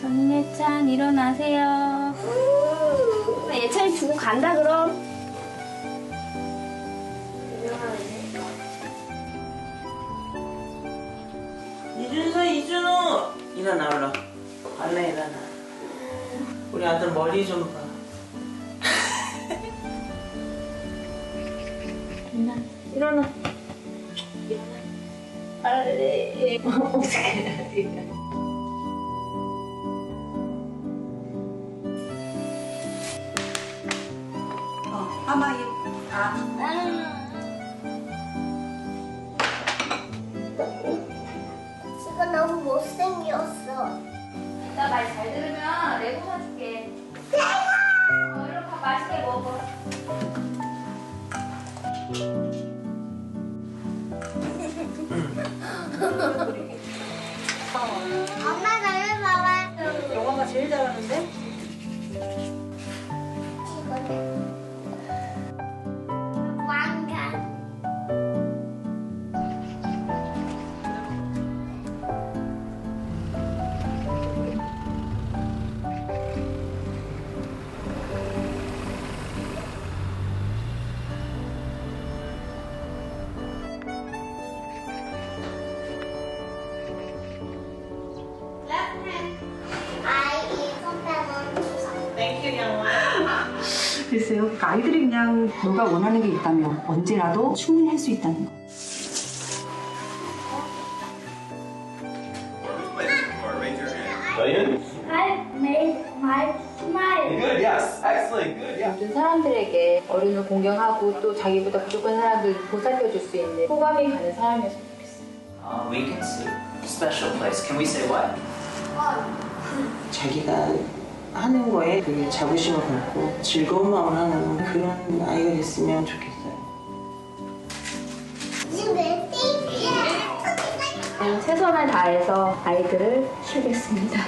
정예찬 일어나세요. 예찬이 두고 간다 그럼. 이준서 이준호! 일어나 얼른 얼른 일어나. 우리 아들 머리 좀 봐 일어나. 일어나. 빨리. 어떡해. 어, 아마 이 아, 지금 너무 못생겼어. 나 말 잘 들으면 레고 사줄게. 어, 이렇게 밥 맛있게 먹어. 엄마 나를 봐봐. 영화가 제일 잘하는데? 글쎄요, 아이들이 그냥 뭔가 원하는 게 있다면 언제라도 충분히 할 수 있다는 거. Diane? I made my smile. Good, yes. Excellent, good, yeah. 모든 사람들에게 어른을 공경하고 또 자기보다 부족한 사람들 보살펴 줄 수 있는 호감이 가는 사람이었으면 좋겠어. Uh, we can see. Special place. Can we say what? 자기가 하는 거에 되게 자부심을 갖고 즐거운 마음을 하는 그런 아이가 됐으면 좋겠어요 ready? 최선을 다해서 아이들을 키우겠습니다.